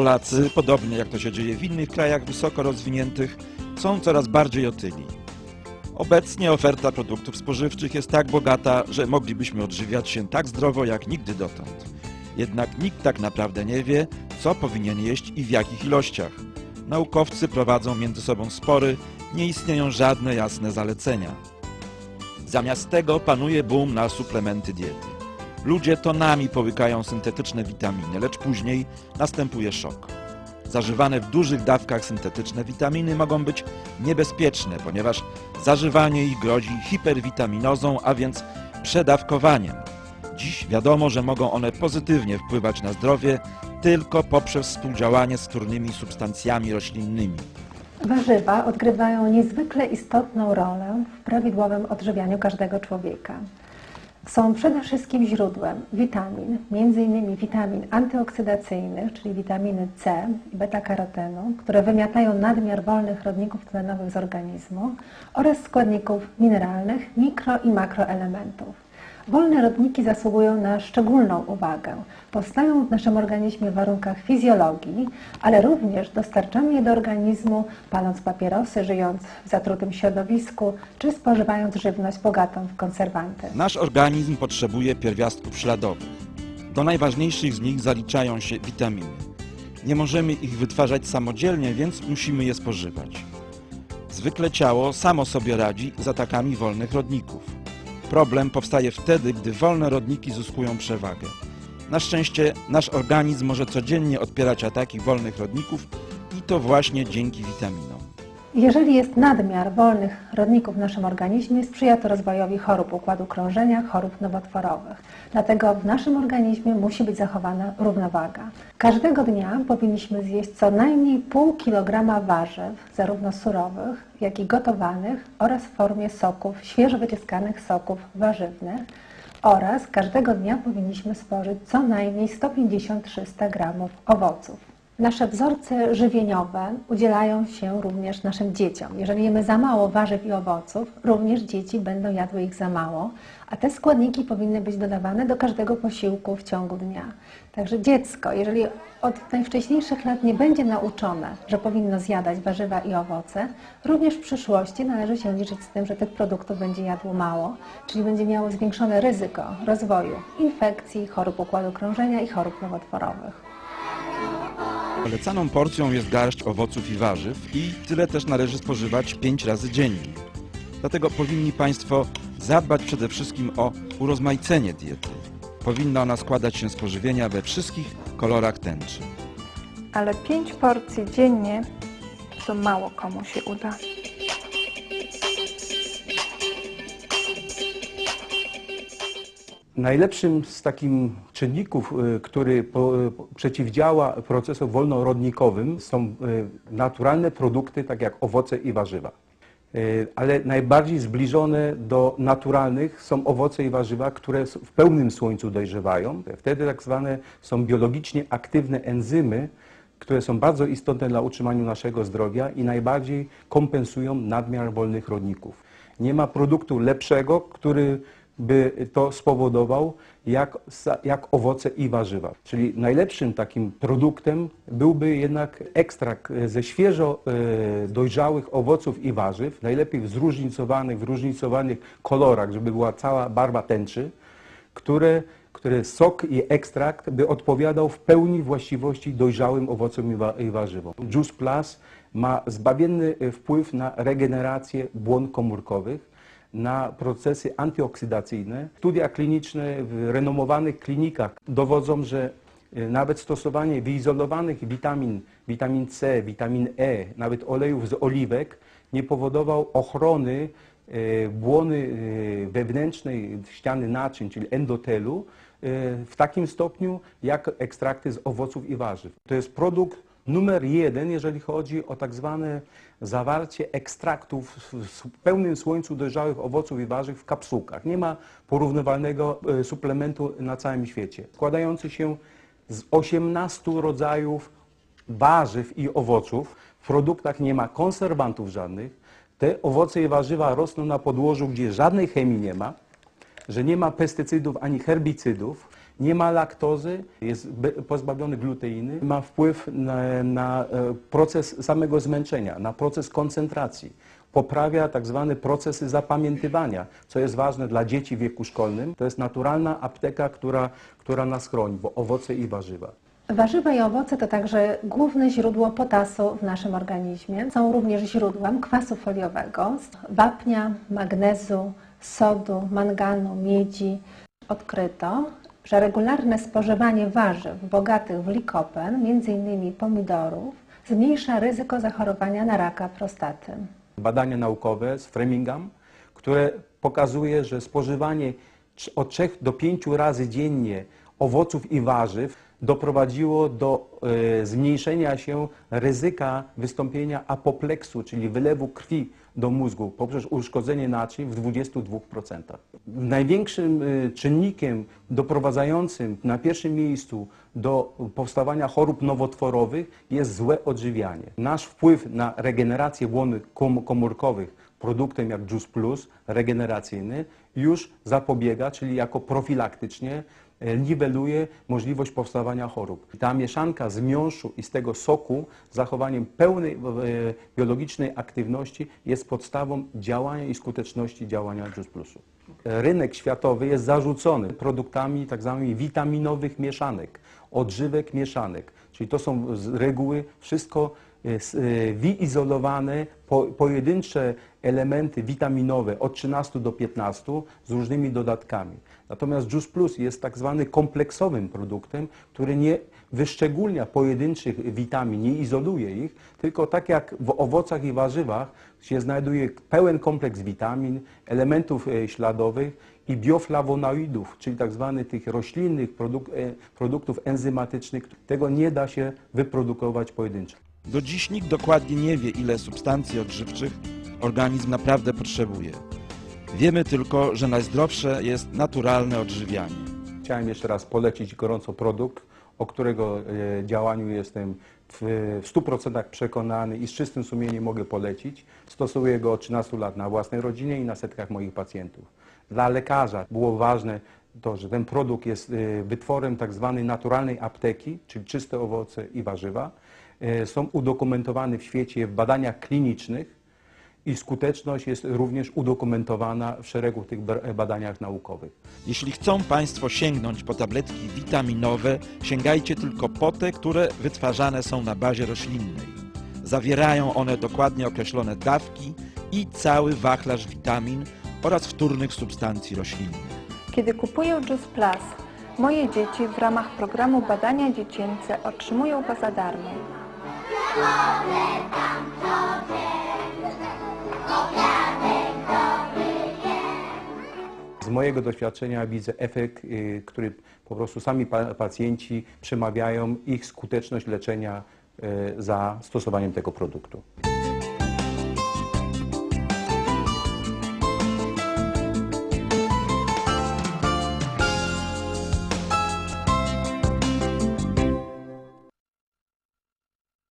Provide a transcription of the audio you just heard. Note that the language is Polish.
Polacy, podobnie jak to się dzieje w innych krajach wysoko rozwiniętych, są coraz bardziej otyli. Obecnie oferta produktów spożywczych jest tak bogata, że moglibyśmy odżywiać się tak zdrowo jak nigdy dotąd. Jednak nikt tak naprawdę nie wie, co powinien jeść i w jakich ilościach. Naukowcy prowadzą między sobą spory, nie istnieją żadne jasne zalecenia. Zamiast tego panuje boom na suplementy diety. Ludzie tonami połykają syntetyczne witaminy, lecz później następuje szok. Zażywane w dużych dawkach syntetyczne witaminy mogą być niebezpieczne, ponieważ zażywanie ich grozi hiperwitaminozą, a więc przedawkowaniem. Dziś wiadomo, że mogą one pozytywnie wpływać na zdrowie tylko poprzez współdziałanie z wtórnymi substancjami roślinnymi. Warzywa odgrywają niezwykle istotną rolę w prawidłowym odżywianiu każdego człowieka. Są przede wszystkim źródłem witamin, m.in. witamin antyoksydacyjnych, czyli witaminy C i beta-karotenu, które wymiatają nadmiar wolnych rodników tlenowych z organizmu oraz składników mineralnych, mikro i makroelementów. Wolne rodniki zasługują na szczególną uwagę. Powstają w naszym organizmie w warunkach fizjologii, ale również dostarczamy je do organizmu paląc papierosy, żyjąc w zatrutym środowisku, czy spożywając żywność bogatą w konserwanty. Nasz organizm potrzebuje pierwiastków śladowych. Do najważniejszych z nich zaliczają się witaminy. Nie możemy ich wytwarzać samodzielnie, więc musimy je spożywać. Zwykle ciało samo sobie radzi z atakami wolnych rodników. Problem powstaje wtedy, gdy wolne rodniki zyskują przewagę. Na szczęście nasz organizm może codziennie odpierać ataki wolnych rodników i to właśnie dzięki witaminom. Jeżeli jest nadmiar wolnych rodników w naszym organizmie, sprzyja to rozwojowi chorób układu krążenia, chorób nowotworowych. Dlatego w naszym organizmie musi być zachowana równowaga. Każdego dnia powinniśmy zjeść co najmniej pół kilograma warzyw, zarówno surowych, jak i gotowanych oraz w formie soków, świeżo wyciskanych soków warzywnych oraz każdego dnia powinniśmy spożyć co najmniej 150-300 gramów owoców. Nasze wzorce żywieniowe udzielają się również naszym dzieciom. Jeżeli jemy za mało warzyw i owoców, również dzieci będą jadły ich za mało, a te składniki powinny być dodawane do każdego posiłku w ciągu dnia. Także dziecko, jeżeli od najwcześniejszych lat nie będzie nauczone, że powinno zjadać warzywa i owoce, również w przyszłości należy się liczyć z tym, że tych produktów będzie jadło mało, czyli będzie miało zwiększone ryzyko rozwoju infekcji, chorób układu krążenia i chorób nowotworowych. Polecaną porcją jest garść owoców i warzyw i tyle też należy spożywać 5 razy dziennie. Dlatego powinni Państwo zadbać przede wszystkim o urozmaicenie diety. Powinna ona składać się z pożywienia we wszystkich kolorach tęczy. ale pięć porcji dziennie to mało komu się uda. Najlepszym z takich czynników, y, który y, po- przeciwdziała procesom wolnorodnikowym są y, naturalne produkty, tak jak owoce i warzywa. Ale najbardziej zbliżone do naturalnych są owoce i warzywa, które w pełnym słońcu dojrzewają. Wtedy tak zwane są biologicznie aktywne enzymy, które są bardzo istotne dla utrzymania naszego zdrowia i najbardziej kompensują nadmiar wolnych rodników. Nie ma produktu lepszego, który by to spowodował, jak, jak owoce i warzywa. Czyli najlepszym takim produktem byłby jednak ekstrakt e, ze świeżo e, dojrzałych owoców i warzyw, najlepiej w zróżnicowanych, w różnicowanych kolorach, żeby była cała barwa tęczy, które, które sok i ekstrakt by odpowiadał w pełni właściwości dojrzałym owocom i, wa- i warzywom. Juice Plus ma zbawienny e, wpływ na regenerację błon komórkowych, na procesy antyoksydacyjne. Studia kliniczne w renomowanych klinikach dowodzą, że e, nawet stosowanie wyizolowanych witamin, witamin C, witamin E, nawet olejów z oliwek nie powodował ochrony e, błony e, wewnętrznej ściany naczyń, czyli endotelu, w takim stopniu jak ekstrakty z owoców i warzyw. To jest produkt numer jeden, jeżeli chodzi o tak zwane zawarcie ekstraktów w pełnym słońcu dojrzałych owoców i warzyw w kapsułkach. Nie ma porównywalnego e, suplementu na całym świecie. Składający się z 18 rodzajów warzyw i owoców. W produktach nie ma konserwantów żadnych. Te owoce i warzywa rosną na podłożu, gdzie żadnej chemii nie ma, że nie ma pestycydów ani herbicydów. Nie ma laktozy, jest pozbawiony gluteiny, ma wpływ na, na e, proces samego zmęczenia, na proces koncentracji. Poprawia tak zwane procesy zapamiętywania, co jest ważne dla dzieci w wieku szkolnym. To jest naturalna apteka, która, która nas chroni, bo owoce i warzywa. Warzywa i owoce to także główne źródło potasu w naszym organizmie. Są również źródłem kwasu foliowego, wapnia, magnezu, sodu, manganu, miedzi. Odkryto, że regularne spożywanie warzyw bogatych w likopen, m.in. pomidorów, zmniejsza ryzyko zachorowania na raka prostaty. badania naukowe z Framingham, które pokazuje, że spożywanie od 3 do 5 razy dziennie owoców i warzyw doprowadziło do e, zmniejszenia się ryzyka wystąpienia apopleksu, czyli wylewu krwi do mózgu poprzez uszkodzenie naczyń w 22%. Największym e, czynnikiem doprowadzającym na pierwszym miejscu do powstawania chorób nowotworowych jest złe odżywianie. Nasz wpływ na regenerację kom- komórkowych produktem jak Juice Plus, regeneracyjny, już zapobiega, czyli jako profilaktycznie niweluje możliwość powstawania chorób. Ta mieszanka z miąższu i z tego soku z zachowaniem pełnej e, biologicznej aktywności jest podstawą działania i skuteczności działania Juice Plusu. Rynek światowy jest zarzucony produktami tak zwanymi witaminowych mieszanek, odżywek mieszanek, czyli to są z reguły wszystko e, e, wyizolowane, po, pojedyncze elementy witaminowe od 13 do 15 z różnymi dodatkami. Natomiast Juice Plus jest tak zwany kompleksowym produktem, który nie wyszczególnia pojedynczych witamin, nie izoluje ich, tylko tak jak w owocach i warzywach się znajduje pełen kompleks witamin, elementów e, śladowych i bioflawonoidów, czyli tak zwanych tych roślinnych produk produktów enzymatycznych. Tego nie da się wyprodukować pojedynczo. Do dziś nikt dokładnie nie wie, ile substancji odżywczych organizm naprawdę potrzebuje. Wiemy tylko, że najzdrowsze jest naturalne odżywianie. Chciałem jeszcze raz polecić gorąco produkt, o którego e, działaniu jestem w, w 100% przekonany i z czystym sumieniem mogę polecić. Stosuję go od 13 lat na własnej rodzinie i na setkach moich pacjentów. Dla lekarza było ważne to, że ten produkt jest e, wytworem tak zwanej naturalnej apteki, czyli czyste owoce i warzywa. E, Są udokumentowane w świecie w badaniach klinicznych i skuteczność jest również udokumentowana w szeregu tych ba- badaniach naukowych. Jeśli chcą Państwo sięgnąć po tabletki witaminowe, sięgajcie tylko po te, które wytwarzane są na bazie roślinnej. Zawierają one dokładnie określone dawki i cały wachlarz witamin oraz wtórnych substancji roślinnych. Kiedy kupuję Juice Plus, moje dzieci w ramach programu Badania Dziecięce otrzymują go za darmo. Z mojego doświadczenia widzę efekt, y, który po prostu sami pa- pacjenci przemawiają ich skuteczność leczenia y, za stosowaniem tego produktu.